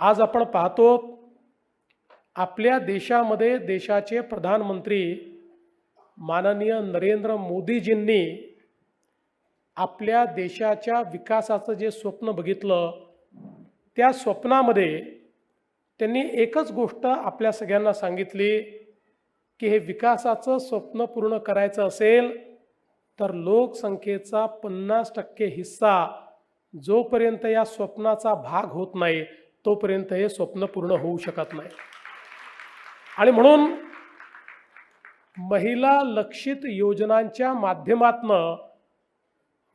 आज आपण पाहतो आपल्या देशामध्ये देशाचे प्रधानमंत्री माननीय नरेंद्र मोदीजींनी आपल्या देशाच्या विकासाचं जे स्वप्न बघितलं त्या स्वप्नामध्ये त्यांनी एकच गोष्ट आपल्या सगळ्यांना सांगितली की हे विकासाचं स्वप्न पूर्ण करायचं असेल तर लोकसंख्येचा पन्नास टक्के हिस्सा जोपर्यंत या स्वप्नाचा भाग होत नाही तोपर्यंत हे स्वप्न पूर्ण होऊ शकत नाही. आणि म्हणून महिला लक्षित योजनांच्या माध्यमातनं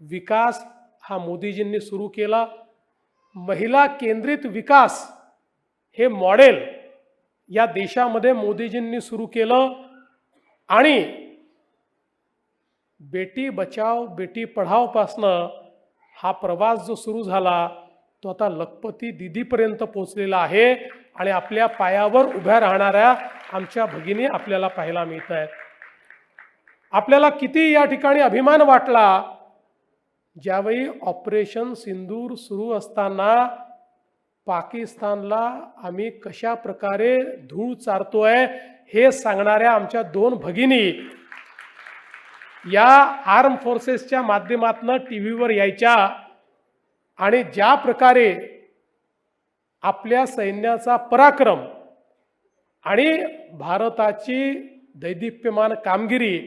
विकास हा मोदीजींनी सुरू केला. महिला केंद्रित विकास हे मॉडेल या देशामध्ये मोदीजींनी सुरू केलं. आणि बेटी बचाव बेटी पढावपासनं हा प्रवास जो सुरू झाला तो आता लखपती दिदीपर्यंत पोहोचलेला आहे आणि आपल्या पायावर उभ्या राहणाऱ्या आमच्या भगिनी आपल्याला पाहायला मिळत आहेत आपल्याला किती या ठिकाणी अभिमान वाटला? ज्यावेळी ऑपरेशन सिंदूर सुरू असताना पाकिस्तानला आम्ही कशा प्रकारे धूळ चारतोय हे सांगणाऱ्या आमच्या दोन भगिनी या आर्म फोर्सेसच्या माध्यमातून टी व्हीवर यायच्या. आणि ज्या प्रकारे आपल्या सैन्याचा पराक्रम आणि भारताची दैदिप्यमान कामगिरी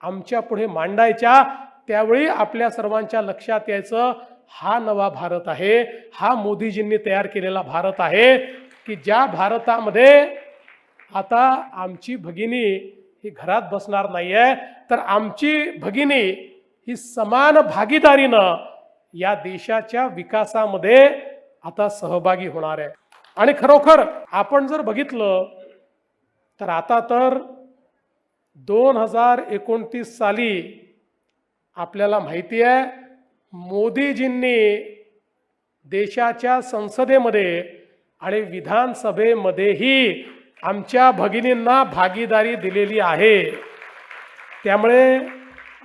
आमच्या पुढे मांडायच्या त्यावेळी आपल्या सर्वांच्या लक्षात यायचं हा नवा भारत आहे हा मोदीजींनी तयार केलेला भारत आहे की ज्या भारतामध्ये आता आमची भगिनी ही घरात बसणार नाही आहे तर आमची भगिनी ही समान भागीदारीनं या देशाच्या विकासामध्ये आता सहभागी होणार आहे. आणि खरोखर आपण जर बघितलं तर आता तर दोन हजार एकोणतीस साली आपल्याला माहिती आहे मोदीजींनी देशाच्या संसदेमध्ये आणि विधानसभेमध्येही आमच्या भगिनींना भागीदारी दिलेली आहे. त्यामुळे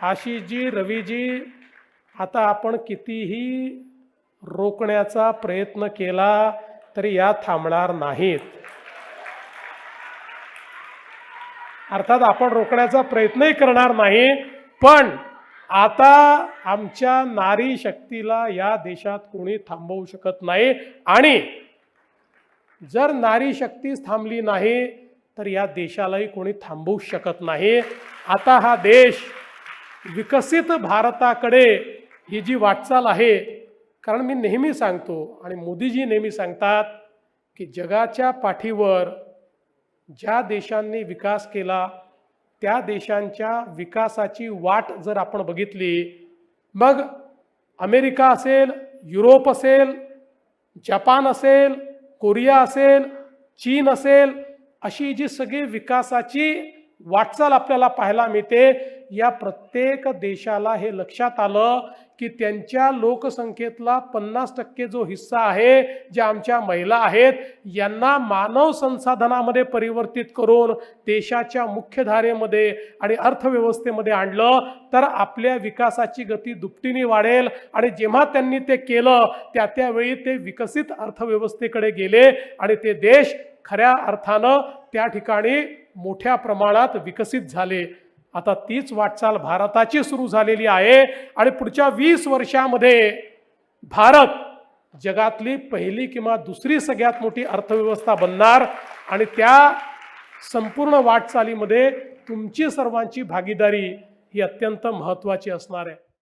आशिषजी रवीजी आता आपण कितीही रोखण्याचा प्रयत्न केला तरी या थांबणार नाहीत. अर्थात आपण रोखण्याचा प्रयत्नही करणार नाही पण आता आमच्या नारी शक्तीला या देशात कोणी थांबवू शकत नाही आणि जर नारी शक्तीच थांबली नाही तर या देशालाही कोणी थांबवू शकत नाही. आता हा देश विकसित भारताकडे ही जी वाटचाल आहे कारण मी नेहमी सांगतो आणि मोदीजी नेहमी सांगतात की जगाच्या पाठीवर ज्या देशांनी विकास केला त्या देशांच्या विकासाची वाट जर आपण बघितली मग अमेरिका असेल युरोप असेल जपान असेल कोरिया असेल चीन असेल अशी जी सगळी विकासाची वाटचाल आपल्याला पाहायला मिळते या प्रत्येक देशाला हे लक्षात आलं की त्यांच्या लोकसंख्येतला पन्नास टक्के जो हिस्सा आहे ज्या आमच्या महिला आहेत यांना मानव संसाधनामध्ये परिवर्तित करून देशाच्या मुख्यधारेमध्ये आणि अर्थव्यवस्थेमध्ये आणलं तर आपल्या विकासाची गती दुपटीने वाढेल आणि जेव्हा त्यांनी ते केलं त्या त्यावेळी ते विकसित अर्थव्यवस्थेकडे गेले आणि ते देश खऱ्या अर्थानं त्या ठिकाणी मोठ्या प्रमाणात विकसित झाले. आता तीच वाटचाल भारताची सुरू झालेली आहे आणि पुढच्या वीस वर्षामध्ये भारत जगातली पहिली किंवा दुसरी सगळ्यात मोठी अर्थव्यवस्था बनणार आणि त्या संपूर्ण वाटचालीमध्ये तुमची सर्वांची भागीदारी ही अत्यंत महत्त्वाची असणार आहे.